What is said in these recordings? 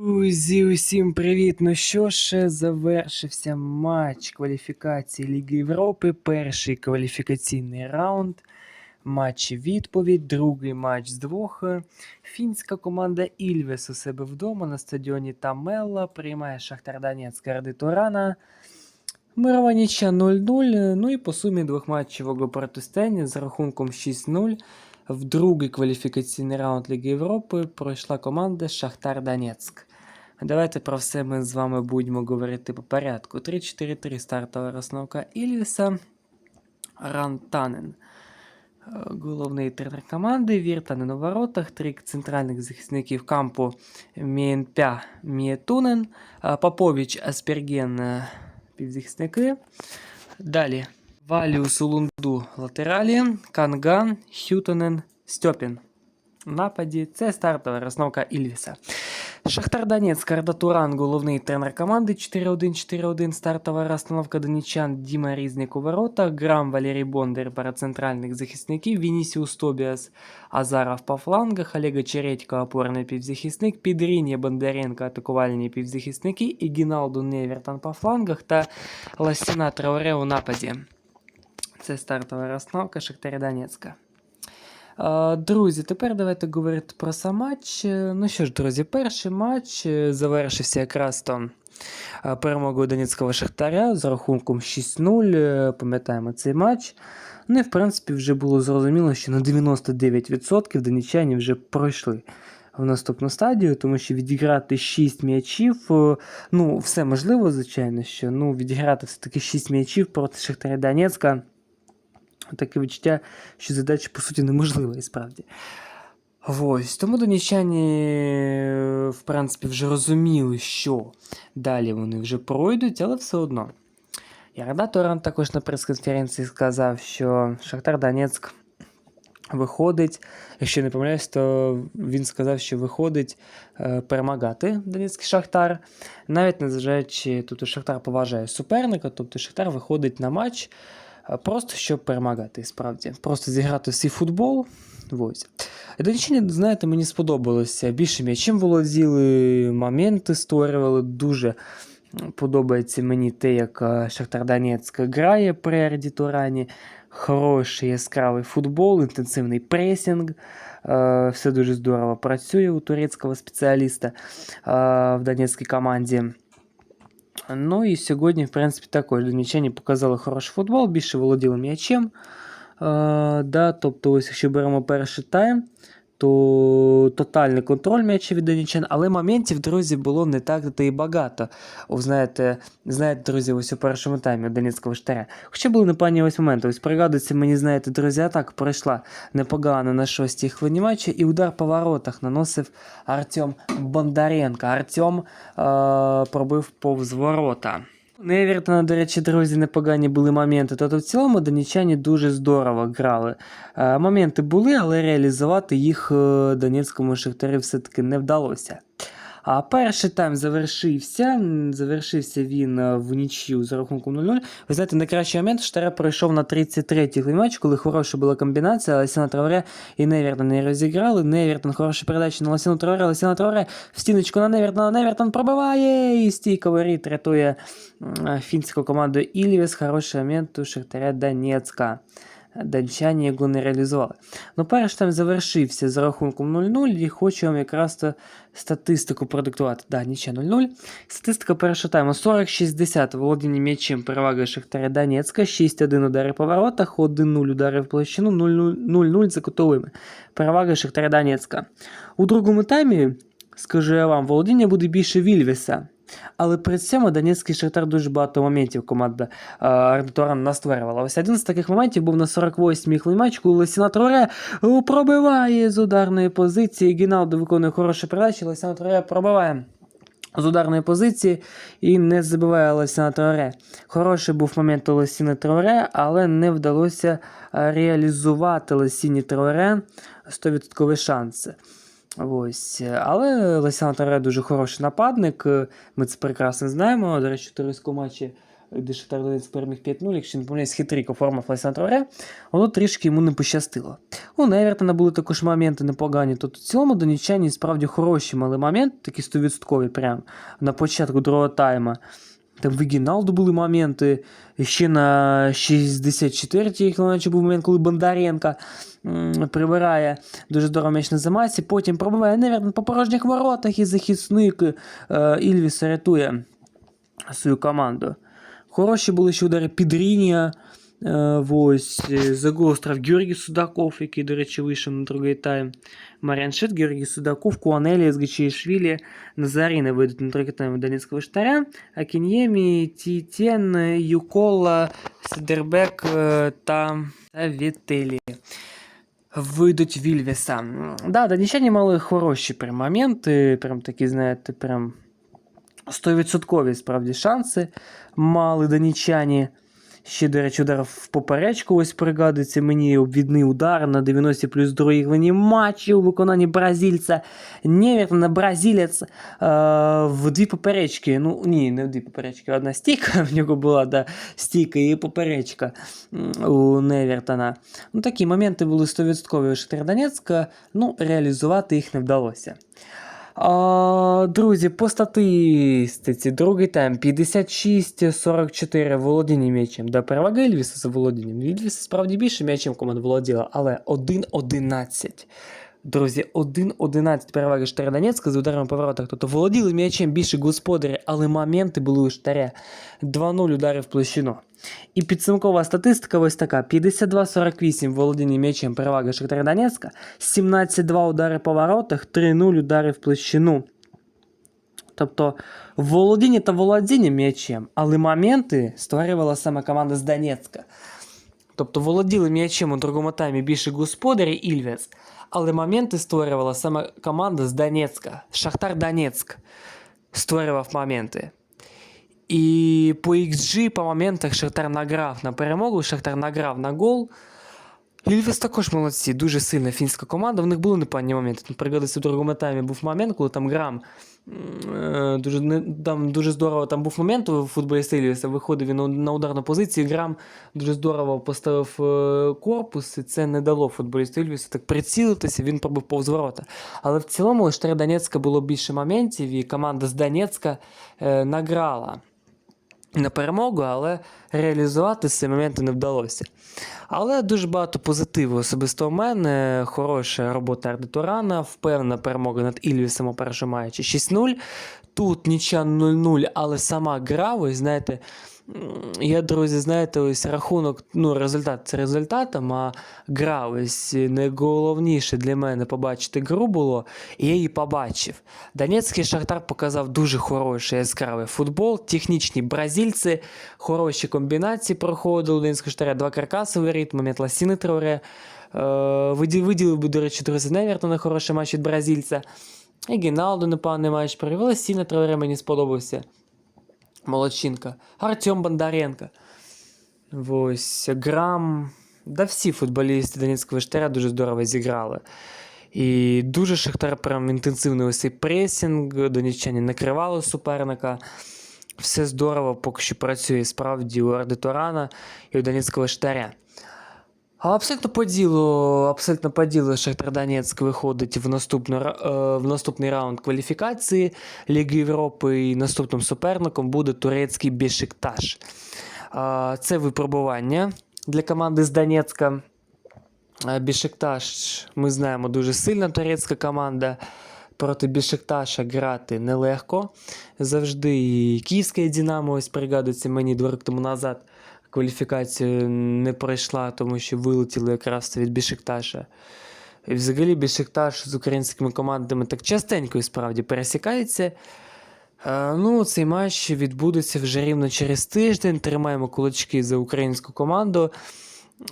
Друзі, усім привіт! Ну що ж, завершився матч кваліфікації Ліги Європи. Перший кваліфікаційний раунд. Матч відповідь, другий матч з двох. Фінська команда Ільвес у себе вдома на стадіоні Тамелла приймає Шахтар Донецьк ради Турана. Мирова нічя 0-0. Ну і по сумі двохматчевого протистояння з рахунком 6-0 в другий кваліфікаційний раунд Ліги Європи пройшла команда Шахтар Донецьк. Давайте про все ми з вами будемо говорити по порядку. 3-4-3 стартова розновка Ільвіса. Рантанен. Е, Головний тренер команди, Віртанен у воротах, три центральних захисників кампу Мєнпя Мєтунен, е, Попович Асперген е, півзахисники. Далі Валіус Лунду латералі, Канган, Хютонен, Стьопін. В нападі це стартова розновка Ільвіса. Шахтар Донецьк, Арда Туран, головний тренер команди 4-1-4-1, стартова розстановка донечан Діма Різник у воротах, Грам Валерій Бондар пара центральних захисників, Вінісіус Тобіас Азаров по флангах, Олега Чередько опорний півзахисник, Підріння Бондаренко атакувальні півзахисники, і Гіналду Невертон по флангах та Ласіна Трауре у нападі. Це стартова розстановка Шахтаря Донецька. Друзі, тепер давайте говорити про сам матч. Ну що ж, друзі, перший матч е, завершився якраз там е, перемогою Донецького Шахтаря з рахунком 6-0. е, Пам'ятаємо цей матч. Ну і в принципі вже було зрозуміло, що на 99% донеччані вже пройшли в наступну стадію, тому що відіграти 6 м'ячів, ну, все можливо, звичайно, що ну, відіграти все-таки 6 м'ячів проти Шахтаря Донецька. Таке відчуття, що задача, по суті, неможлива і справді. Ось, тому донічані, в принципі, вже розуміли, що далі вони вже пройдуть, але все одно. Ярда Торан також на прес-конференції сказав, що Шахтар Донецьк виходить, якщо не помиляюсь, то він сказав, що виходить е, перемагати Донецький Шахтар. Навіть незважаючи, тобто Шахтар поважає суперника, тобто Шахтар виходить на матч просто щоб перемагати, справді. Просто зіграти свій футбол. Ось. Донеччині, знаєте, мені сподобалося. Більше м'ячем володіли, моменти створювали. Дуже подобається мені те, як е, Шахтар Донецьк грає при Арді Турані. Хороший яскравий футбол, інтенсивний пресінг. Е, Все дуже здорово працює у турецького спеціаліста е, в донецькій команді. Ну і сьогодні, в принципі, також донеччані показали хороший футбол, більше володіли м'ячем. Е, да, тобто, ось, якщо беремо перший тайм, то тотальний контроль м'яча від донеччан, але моментів, друзі, було не так та і багато. О, знаєте, знаєте, друзі, ось у першому таймі Донецького штаря. Хоча були непогані ось моменти. Ось пригадується, мені, знаєте, друзі, атака пройшла непогано на шостій хвилині матча, і удар по воротах наносив Артем Бондаренко. Артем е- пробив повз ворота. Ну, Евертона, до речі, друзі, непогані були моменти. Тобто в цілому донічані дуже здорово грали. Е, моменти були, але реалізувати їх е, Донецькому Шахтарі все-таки не вдалося. А перший тайм завершився. Завершився він е, в нічю з рахунком 0-0. Ви знаєте, найкращий момент Штара пройшов на 33-й матч, коли хороша була комбінація. Ласіна Траоре і Невертон не розіграли. Невертон хороша передача на Ласіну Траоре. Ласіна Траоре в стіночку на Невертона. Невертон пробиває і стійко воріт рятує фінську команду Ільвіс. Хороший момент у Шахтаря Донецька. Дончані його не реалізували. Ну, перший там завершився з рахунком 0-0, і хочу вам якраз статистику продиктувати. Да, нічия 0-0. Статистика першого тайму 40-60 володіння м'ячем перевага Шахтаря Донецька, 6-1 удари по воротах, 1-0 удари в площину, 0-0 за кутовими. Перевага Шахтаря Донецька. У другому таймі, скажу я вам, володіння буде більше Вільвеса. Але при цьому Донецький Шахтар дуже багато моментів команда Ардатуран настворювала. Ось один з таких моментів був на 48-й хвилині коли Лесіна Троре е, пробиває з ударної позиції. Гіналдо виконує хорошу передачу, Лесіна Троре пробиває. З ударної позиції і не забиває Лесіна Троре. Хороший був момент у Лесіни Троре, але не вдалося е, реалізувати Лесіні Троре 100% шанси. Ось. Але Лесян Таре дуже хороший нападник. Ми це прекрасно знаємо. До речі, у туристському матчі де Шахтар переміг 5-0, якщо не помиляюсь, хитрик оформив Лайсан Траоре, воно трішки йому не пощастило. У Невертона були також моменти непогані. Тобто в цілому донічані справді хороші мали моменти, такі 100% прям на початку другого тайма. Там в Гіналду були моменти. Ще на 64-й хвилині був момент, коли Бондаренко прибирає дуже здорово м'яч на замасі. Потім пробиває Невертон по порожніх воротах і захисник е, Ільвіс рятує свою команду. Хороші були ще удари Підрінія. Е, ось е, страв Георгій Судаков, який, до речі, вийшов на другий тайм. Маріан Шит, Георгій Судаков, Куанелі, Сгачишвілі, Назаріни вийдуть на другий тайм Донецького штаря, а Кінємі, Тітєн, Юкола, Сидербек та, та Вітелі. Вийдуть Вільвіса. Да, данічані мали хороші прям моменти, прям такі, знаєте, прям 100% справді шанси мали донічані. Ще, до речі, удар в поперечку ось пригадується мені обвідний удар на 90 плюс другій хвилині матчі у виконанні бразильця. Невірно, бразилець е, в дві поперечки. Ну, ні, не в дві поперечки. Одна стійка в нього була, да, стійка і поперечка у Невертона. Ну, такі моменти були 100% у Донецька, ну, реалізувати їх не вдалося. А, друзі, по статистиці, другий тайм 56-44 володіння м'ячем. Да, перевага Ільвіса за володінням. Ільвіса справді більше м'ячем команда володіла, але 1-11. Друзі, 1-11 переваги Штаря Донецька з ударами по воротах. Тобто володіли м'ячем більше господарі, але моменти були у Штаря. 2-0 ударів в площину. І підсумкова статистика ось така: 52-48 володіння м'ячем перевага Шахтаря Донецька, 17-2 удари по воротах, 3-0 удари в площину. Тобто володіння та володіння м'ячем, але моменти створювала саме команда з Донецька. Тобто володіли м'ячем у другому таймі більше господарі Ільвес, але моменти створювала саме команда з Донецька. Шахтар Донецьк створював моменти. І по XG, по моментах Шахтар награв на перемогу, Шахтар награв на гол. Ільвес також молодці, дуже сильна фінська команда. В них були непогані моменти. Наприклад, у другому таймі був момент, коли там грам. е, Дуже, там дуже здорово там був момент у футболіста Ільвеса, виходив він на- ударну позицію, грам дуже здорово поставив е, корпус, і це не дало футболісту Ільвесу так прицілитися, він пробив повз ворота. Але в цілому у Штаря Донецька було більше моментів, і команда з Донецька е, награла на перемогу, але реалізувати ці моменти не вдалося. Але дуже багато позитиву особисто у мене. Хороша робота Ардитурана, впевнена перемога над Ільвісом у першому матчі 6-0. Тут нічого 0-0, але сама гра, ви знаєте. Я, друзі, знаєте, ось рахунок, ну, результат це результатом, а гра ось найголовніше для мене побачити гру було, і я її побачив. Донецький Шахтар показав дуже хороший яскравий футбол, технічні бразильці, хороші комбінації проходили у Донецького Шахтаря, два каркасовий ритм, момент Ласіни Троре. Виділив би, до речі, друзі, Невертона хороший матч від бразильця. І Гіналду непоганий матч провів. Ласіна Троре мені сподобався. Молодчинка. Артем Бондаренко. Ось Грам. Да всі футболісти Донецького Шахтаря дуже здорово зіграли. І дуже Шахтар прям інтенсивний ось цей пресінг, донеччані накривали суперника. Все здорово поки що працює справді у Ардитурана і у Донецького Шахтаря. Абсолютно по ділу, абсолютно по ділу Шахтар Донецьк виходить в, наступну, е, в наступний раунд кваліфікації Ліги Європи і наступним суперником буде турецький Бешикташ. Це випробування для команди з Донецька. А, Бешикташ, ми знаємо, дуже сильна турецька команда. Проти Бешикташа грати нелегко. Завжди і Київська Динамо, ось пригадується мені два роки тому назад. Кваліфікацію не пройшла, тому що вилетіли якраз від Бішикташа. І взагалі Бішикташ з українськими командами так частенько і справді пересікається. Е, Ну, цей матч відбудеться вже рівно через тиждень. Тримаємо кулачки за українську команду.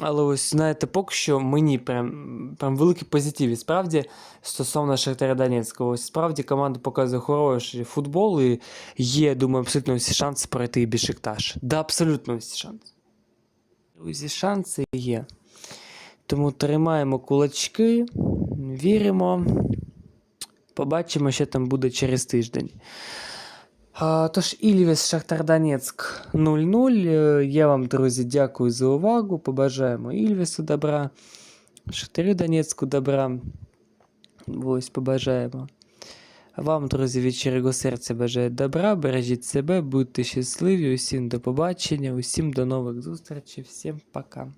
Але ось, знаєте, поки що мені прям, прям великий позитив. І справді стосовно Шахтаря Донецького. Ось справді команда показує хороший футбол і є, думаю, абсолютно всі шанси пройти Бішикташ. Да, абсолютно всі шанси. Друзі, шанси є. Тому тримаємо кулачки, віримо. Побачимо, що там буде через тиждень. Тож Ільвіс Шахтар Донецьк 0-0. Е, Я вам, друзі, дякую за увагу. Побажаємо Ільвісу добра, Шахтарю Донецьку добра. Ось побажаємо. Вам, друзі, від щирого серця бажаю добра, бережіть себе, будьте щасливі, усім до побачення, усім до нових зустрічей, всім пока.